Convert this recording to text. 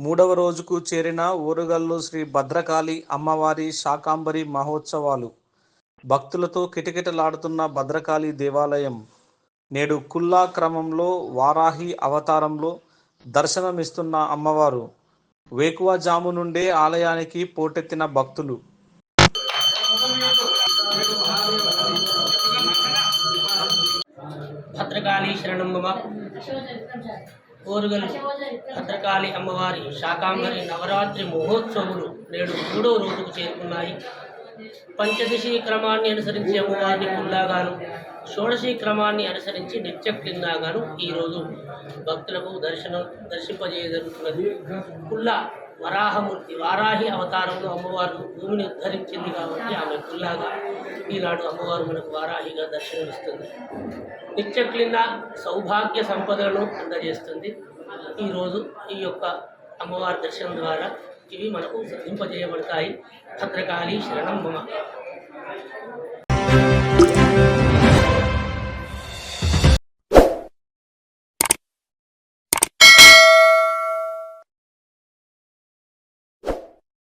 మూడవ రోజుకు చేరిన ఊరుగల్లు శ్రీ భద్రకాళి అమ్మవారి శాకాంబరి మహోత్సవాలు. భక్తులతో కిటకిటలాడుతున్న భద్రకాళి దేవాలయం. నేడు కుల్లా క్రమంలో వారాహి అవతారంలో దర్శనమిస్తున్న అమ్మవారు. వేకువజాము నుండే ఆలయానికి పోటెత్తిన భక్తులు. భద్రకాళి శరణమ్మ ఓరుగలు భద్రకాళి అమ్మవారి శాకాంబరి నవరాత్రి మహోత్సవులు నేడు మూడో రోజుకు చేరుకున్నాయి. పంచదశి క్రమాన్ని అనుసరించి అమ్మవారిని కుల్లాగాను షోడశి క్రమాన్ని అనుసరించి నిత్యక్లింగాను ఈరోజు భక్తులకు దర్శనం దర్శింపజేయజరుగుతున్నది కుల్లా వరాహమూర్తి వారాహి అవతారంలో అమ్మవారు భూమిని ఉద్ధరించింది కాబట్టి ఆమె కుల్లాగా ఈనాడు అమ్మవారు మనకు వారాహిగా దర్శనమిస్తుంది. నిత్యక్లింగ సౌభాగ్య సంపదలను అందజేస్తుంది. ఈరోజు ఈ యొక్క అమ్మవారి దర్శనం ద్వారా ఇవి మనకు సిద్ధింపజేయబడతాయి. భద్రకాళి శరణం మమ.